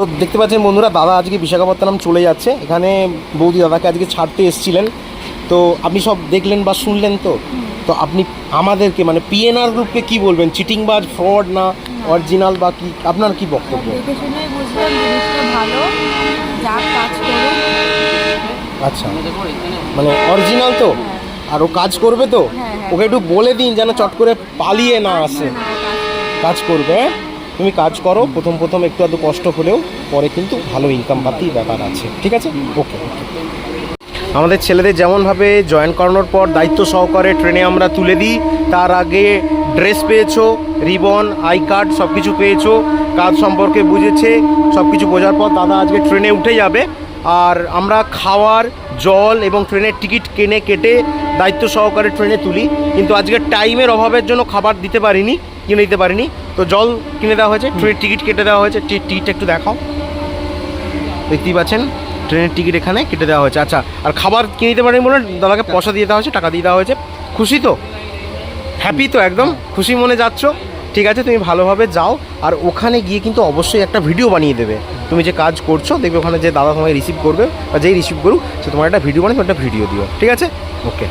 তো দেখতে পাচ্ছেন বন্ধুরা দাদা আজকে বিশাখাপত্তনম চলে যাচ্ছে। এখানে বৌদি দাদাকে আজকে ছাড়তে এসেছিলেন। তো আপনি সব দেখলেন বা শুনলেন তো? তো আপনি আমাদেরকে মানে পিএনআর গ্রুপকে কি বলবেন? চিটিং বা ফ্রড না অরিজিনাল বা কি? আপনার কি বক্তব্য? আচ্ছা মানে অরিজিনাল তো? আর ও কাজ করবে তো? হ্যাঁ, হ্যাঁ। ওকে একটু বলে দিন যেন চট করে পালিয়ে না আসে। কাজ কাজ করবে হ্যাঁ? তুমি কাজ করো, প্রথম প্রথম একটু আধটু কষ্ট হলেও পরে কিন্তু ভালো ইনকাম পাতি ব্যাপার আছে, ঠিক আছে? ওকে আমাদের ছেলেদের যেমনভাবে জয়েন করানোর পর দায়িত্ব সহকারে ট্রেনে আমরা তুলে দিই, তার আগে ড্রেস পেয়েছ রিবন আই কার্ড সব কিছু পেয়েছ, কাজ সম্পর্কে বুঝেছে সব কিছু বোঝার পর দাদা আজকে ট্রেনে উঠে যাবে আর আমরা খাওয়ার জল এবং ট্রেনের টিকিট কেনে কেটে দায়িত্ব সহকারে ট্রেনে তুলি। কিন্তু আজকে টাইমের অভাবের জন্য খাবার দিতে পারিনি কিনে দিতে পারিনি। তো জল কিনে দেওয়া হয়েছে ট্রেনের টিকিট কেটে দেওয়া হয়েছে। টিকিটটা একটু দেখাও। দেখতেই পাচ্ছেন ট্রেনের টিকিট এখানে কেটে দেওয়া হয়েছে। আচ্ছা আর খাবার কিনে দিতে পারেনি বলে দাদাকে পয়সা দিয়ে দেওয়া হয়েছে টাকা দিয়ে দেওয়া হয়েছে। খুশি তো? হ্যাপি তো একদম? খুশি মনে যাচ্ছ? ঠিক আছে, তুমি ভালোভাবে যাও, আর ওখানে গিয়ে কিন্তু অবশ্যই একটা ভিডিও বানিয়ে দেবে। তুমি যে কাজ করছ, দেখবে ওখানে যে দাদা তোমাকে রিসিভ করবে, বা যেই রিসিভ করুক, সে তোমার একটা ভিডিও বানিয়ে তোমার একটা ভিডিও দিও। ঠিক আছে? ওকে